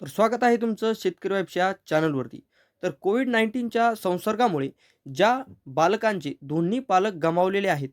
तर स्वागत आहे तुमचं शेतकरी वाईफच्या चॅनलवरती. तर कोविड नाईन्टीनच्या संसर्गामुळे ज्या बालकांचे दोन्ही पालक गमावलेले आहेत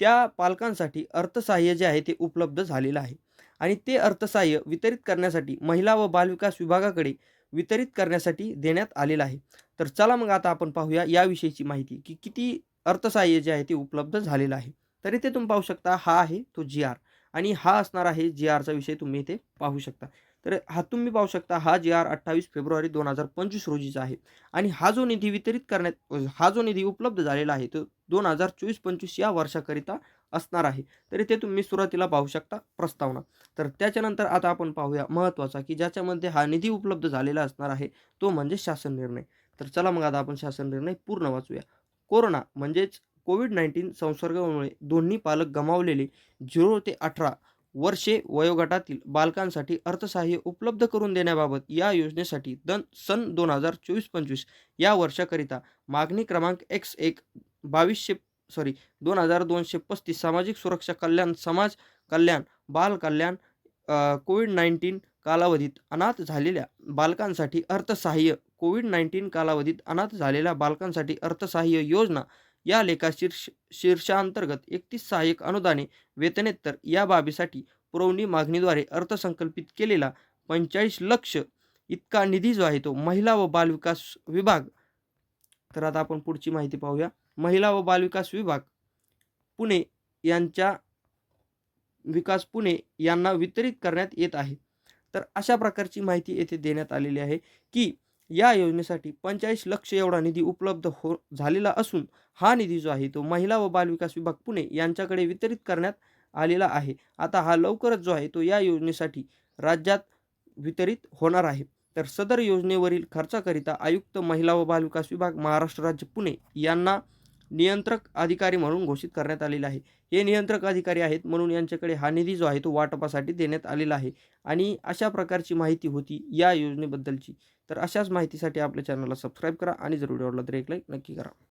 त्या पालकांसाठी अर्थसहाय्य जे आहे ते उपलब्ध झालेलं आहे. आणि ते अर्थसहाय्य वितरित करण्यासाठी महिला व बालविकास विभागाकडे वितरित करण्यासाठी देण्यात आलेलं आहे. तर चला मग आता आपण पाहूया याविषयीची माहिती की किती अर्थसहाय्य जे आहे ते उपलब्ध झालेलं आहे. तर इथे तुम्ही पाहू शकता हा आहे तो जी आर आणि हा असणार आहे जी आरचा विषय तुम्ही इथे पाहू शकता. तर हा तुम्ही पाहू शकता हा जी आर अठ्ठावीस फेब्रुवारी दोन हजार पंचवीस रोजीचा आहे. आणि हा जो निधी वितरित करण्यात हा जो निधी उपलब्ध झालेला आहे तो दोन हजार चोवीस पंचवीस या वर्षाकरिता असणार आहे. तर इथे तुम्ही सुरुवातीला पाहू शकता प्रस्तावना. तर त्याच्यानंतर आता आपण पाहूया महत्त्वाचा की ज्याच्यामध्ये हा निधी उपलब्ध झालेला असणार आहे तो म्हणजे शासन निर्णय. तर चला मग आता आपण शासन निर्णय पूर्ण वाचूया. कोरोना म्हणजेच कोविड नाईन्टीन संसर्गामुळे दोन्ही पालक गमावलेले झिरो ते अठरा वर्षे वयोगटातील बालकांसाठी अर्थसहाय्य उपलब्ध करून देण्याबाबत या योजनेसाठी दन सन दोन हजार चोवीस पंचवीस या वर्षाकरिता मागणी क्रमांक एक्स एक बावीसशे सॉरी दोन हजार दोनशे पस्तीस सामाजिक सुरक्षा कल्याण समाज कल्याण बाल कल्याण कोविड नाईन्टीन कालावधीत अनाथ झालेल्या बालकांसाठी अर्थसहाय्य कोविड नाईन्टीन कालावधीत अनाथ झालेल्या बालकांसाठी अर्थसहाय्य योजना या लेखा शीर्ष शीर्षांतर्गत एकतीस सहाय्यक अनुदाने वेतनेत्तर या बाबीसाठी पुरवणी मागणीद्वारे अर्थसंकल्पित केलेला पंचेचाळीस लक्ष इतका निधी जो आहे तो महिला व बालविकास विभाग. तर आता आपण पुढची माहिती पाहूया. महिला व बालविकास विभाग पुणे यांच्या विकास पुणे यांना वितरित करण्यात येत आहे. तर अशा प्रकारची माहिती येथे देण्यात आलेली आहे की या योजनेसाठी पंचेचाळीस लक्ष एवढा निधी उपलब्ध हो झालेला असून हा निधी जो आहे तो महिला व बालविकास विभाग पुणे यांच्याकडे वितरित करण्यात आलेला आहे. आता हा लवकरच जो आहे तो या योजनेसाठी राज्यात वितरित होणार आहे. तर सदर योजनेवरील खर्चाकरिता आयुक्त महिला व बालविकास विभाग महाराष्ट्र राज्य पुणे यांना नियंत्रक अधिकारी म्हणून घोषित करण्यात आलेले आहे. हे नियंत्रक अधिकारी आहेत म्हणून यांच्याकडे हा निधी जो आहे तो वाटपासाठी देण्यात आलेला आहे. आणि अशा प्रकारची माहिती होती या योजनेबद्दलची. तर अशाच माहितीसाठी आपल्या चॅनलला सबस्क्राईब करा आणि जर व्हिडिओ आवडला तर एक लाईक नक्की करा.